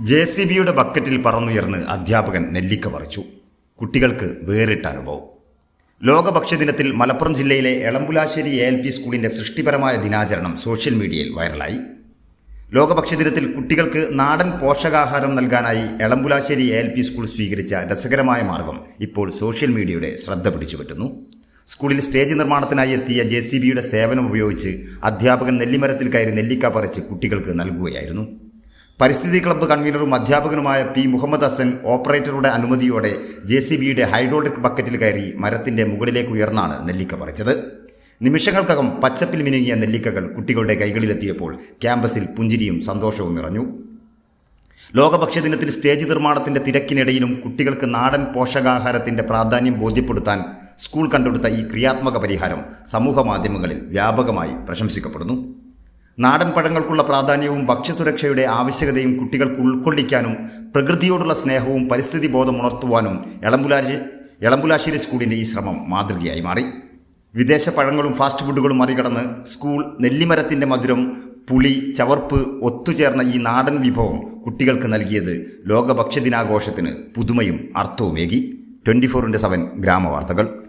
J C ബിയുടെ ബക്കറ്റിൽ പറന്നുയർന്ന് അധ്യാപകൻ നെല്ലിക്ക പറിച്ചു. കുട്ടികൾക്ക് വേറിട്ട അനുഭവം. ലോകഭക്ഷ്യ ദിനത്തിൽ മലപ്പുറം ജില്ലയിലെ എളമ്പുലാശ്ശേരി എ എൽ പി സ്കൂളിന്റെ സൃഷ്ടിപരമായ ദിനാചരണം സോഷ്യൽ മീഡിയയിൽ വൈറലായി. ലോകഭക്ഷ്യ ദിനത്തിൽ കുട്ടികൾക്ക് നാടൻ പോഷകാഹാരം നൽകാനായി Elampulassery A L P school സ്വീകരിച്ച രസകരമായ മാർഗം ഇപ്പോൾ സോഷ്യൽ മീഡിയയുടെ ശ്രദ്ധ പിടിച്ചുപറ്റുന്നു. സ്കൂളിൽ സ്റ്റേജ് നിർമ്മാണത്തിനായി എത്തിയ ജെ സേവനം ഉപയോഗിച്ച് അധ്യാപകൻ നെല്ലിമരത്തിൽ കയറി നെല്ലിക്ക പറിച്ച് കുട്ടികൾക്ക് നൽകുകയായിരുന്നു. പരിസ്ഥിതി ക്ലബ്ബ് കൺവീനറും അധ്യാപകനുമായ പി മുഹമ്മദ് ഹസൻ ഓപ്പറേറ്ററുടെ അനുമതിയോടെ ജെ സി ബിയുടെ ഹൈഡ്രോളിക് ബക്കറ്റിൽ കയറി മരത്തിന്റെ മുകളിലേക്ക് ഉയർന്നാണ് നെല്ലിക്ക പറിച്ചത്. നിമിഷങ്ങൾക്കകം പച്ചപ്പിൽ മിനുങ്ങിയ നെല്ലിക്കകൾ കുട്ടികളുടെ കൈകളിലെത്തിയപ്പോൾ ക്യാമ്പസിൽ പുഞ്ചിരിയും സന്തോഷവും നിറഞ്ഞു. ലോകഭക്ഷ്യദിനത്തിൽ സ്റ്റേജ് നിർമ്മാണത്തിന്റെ തിരക്കിനിടയിലും കുട്ടികൾക്ക് നാടൻ പോഷകാഹാരത്തിന്റെ പ്രാധാന്യം ബോധ്യപ്പെടുത്താൻ സ്കൂൾ കണ്ടെടുത്ത ഈ ക്രിയാത്മക പരിഹാരം സമൂഹ മാധ്യമങ്ങളിൽ വ്യാപകമായി പ്രശംസിക്കപ്പെടുന്നു. നാടൻ പഴങ്ങൾക്കുള്ള പ്രാധാന്യവും ഭക്ഷ്യസുരക്ഷയുടെ ആവശ്യകതയും കുട്ടികൾക്ക് ഉൾക്കൊള്ളിക്കാനും പ്രകൃതിയോടുള്ള സ്നേഹവും പരിസ്ഥിതി ബോധം ഉണർത്തുവാനും എളമ്പുലാശി എളമ്പുലാശ്ശേരി സ്കൂളിന്റെ ഈ ശ്രമം മാതൃകയായി മാറി. വിദേശ പഴങ്ങളും ഫാസ്റ്റ് ഫുഡുകളും മറികടന്ന് സ്കൂൾ നെല്ലിമരത്തിന്റെ മധുരം പുളി ചവർപ്പ് ഒത്തുചേർന്ന ഈ നാടൻ വിഭവം കുട്ടികൾക്ക് നൽകിയത് ലോക ഭക്ഷ്യദിനാഘോഷത്തിന് പുതുമയും അർത്ഥവുമേകി. ട്വന്റി ഫോറിന്റെ സെവൻ ഗ്രാമവാർത്തകൾ.